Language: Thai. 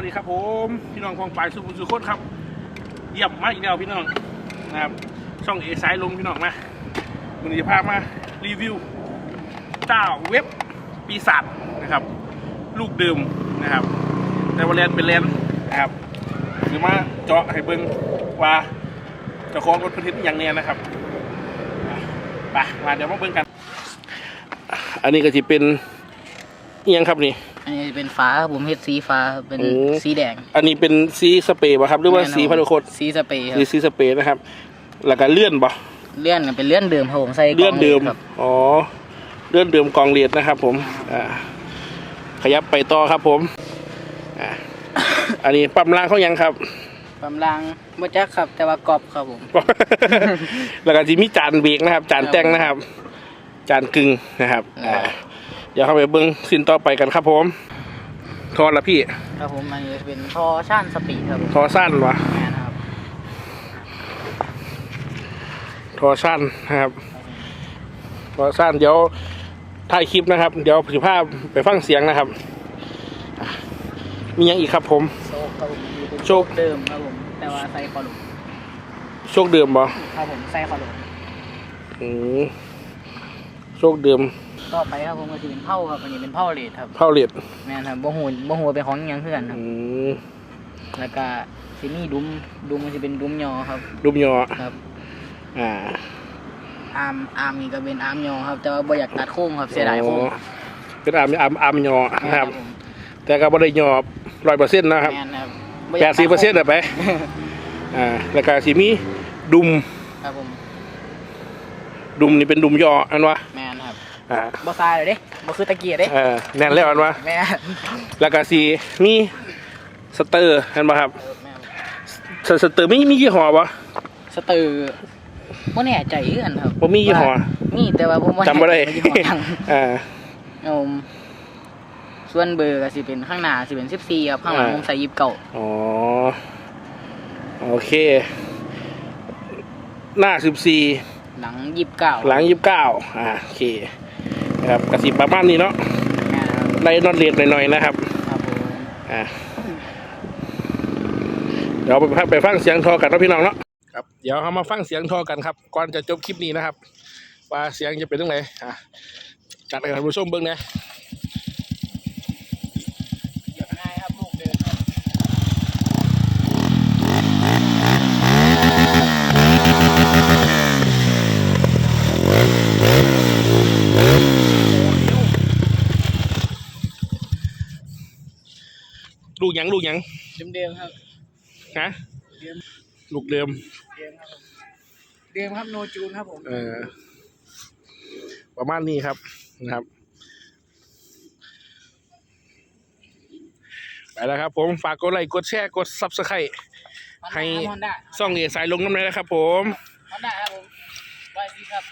วัสดีครับผมพี่น้องพองปลายสุขุมสุขโคตรครับเยี่ยมมากอีกแล้วพี่น้องนะครับช่องเอสายลงพี่น้องมาวันนี้จะพามารีวิวเจ้าเว็บปีศาจนะครับ ลูกเดิมนะครับ แต่ว่าแลนเป็นแลนนะครับหรือมาเจาะให้เบิ้งว่าเจะคล้าของรถพันธิตอย่างเนี้ยนะครับไปมาเดี๋ยวมาเบิ้งกัน อันนี้ก็จะเป็นเอียงครับนี่ อันนี้เป็นฟ้าครับผมเฮ็ดสีฟ้าครับเป็นโอ้ สีแดง อันนี้เป็นสีสเปรย์ป่ะครับหรือว่าแน่นนสีพันธุ์โคตรสีสเปรย์ครัสีบสีสเปรย์นะครับ แล้วก็เลื่อนป่ะเลื่อนเป็นเลื่อนเดิมครับผมใส่กล่งเลื่อนเดิมครับอ๋อเลื่อนเดิมกองเลียดนะครับ ผมอ่าขยับไปต่อครับผมอ่าอันนี้ปั๊มล่างเขายังครับ กำลังบ่จักครับ แต่ว่ากรอบครับผม แล้วก็จะมีจานเบรกนะครับ จานแต่งนะครับ จานกึ่งนะครับอ่าเดี๋ยวเข้าไปเบิ้งสิ้นต่อไปกันครับผมทอดละพี่ครับผมอันนี้เป็นท่อช่านสปีดครับผมทอสั้นวะแม่นะครับทอสั้นนะครับทอสั้นเดี๋ยวถ่ายคลิปนะครับ เดี๋ยวสิภาพไปฟังเสียงนะครับอะมียังอีกครับผม โชคครับผมอันนี้เป็นโชค เดิมครับผมแต่ว่าใส่คอลุมโชคเดิมบ่ครับผมใส่คอลุมอืม โชคเดิมต่อไปครับผมก็จะเป็นเผาครับอันนี้เป็นเผาเลดครับเผาเลียดแม่นครับบ่ฮู้บ่ฮู้ว่าเป็นของหยังคือกันครับอืมแล้วก็สิมีดุมดุมมันจะเป็นดุมยอครับดุมยอครับอ่าอาร์มอาร์มนี่ก็เป็นอาร์มยอครับแต่ว่าบ่อยากตัดโค้งครับเสียดายโค้งอ๋อเป็นอามอามอามยอนะครับผมแต่ก็บ่ได้ยอร้อยเปอร์เซ็นต์นะครับแม่นครับแปดสิบเปอร์เซ็นต์ไปอ่าแล้วก็สิมีดุมครับผมดุมนี่เป็นดุมยออันวะแม่นครับ อ่า บ่ซายเลยเด้บ่คือตะเกียบเด้เออแน่นแล้วอันวะแม่นแล้วก็สีมีสเตอร์เห็นป่ะครับเออแม่นสสเตอร์ไม่มียี่ห้อปะสเตอร์บ่แน่ใจคือกันครับบ่มียี่ห้อ ว่ามีแต่ว่าผมบ่จำไม่ได้แน่ใจว่ายี่ห้อหยังอ่าครับผมส่วนเบอร์ก็สิเป็นข้างหน้าสิเป็น14ครับข้างหลังอ่า ผมใส่29อ๋อ โอเค หน้าสิบสี่หลัง29หลังยี่สิบเก้าอ่าโอเค นะครับกระสิบประมาณนี้เนาะแม่นครับไล่นอตเลดหน่อยๆนะครับครับผมอ่าเดี๋ยวไปไปฟังเสียงทอกันเนาะพี่น้องเนาะครับเดี๋ยวเรามาฟังเสียงทอกันครับ ก่อนจะจบคลิปนี้นะครับ ว่าเสียงจะเป็นยังไงอะจัดให้ท่านผู้ชมเบิ่งนะ เหยียบง่ายครับลูกเดินครับ ลูกหยังลูกหยังเดิมๆครับ ฮะเดิม ลูกเดิม เดิมครับผมเดิมครับโนจูนครับผม เออประมาณนี้ครับนะครับ ไปแล้วครับผมฝากกดไลค์กดแชร์กดซับสไครต์ให้ฮอนด้าซ่องเอสายลงน้ำเลยนะครับผมฮอนด้าครับผมร้อยสิบครับ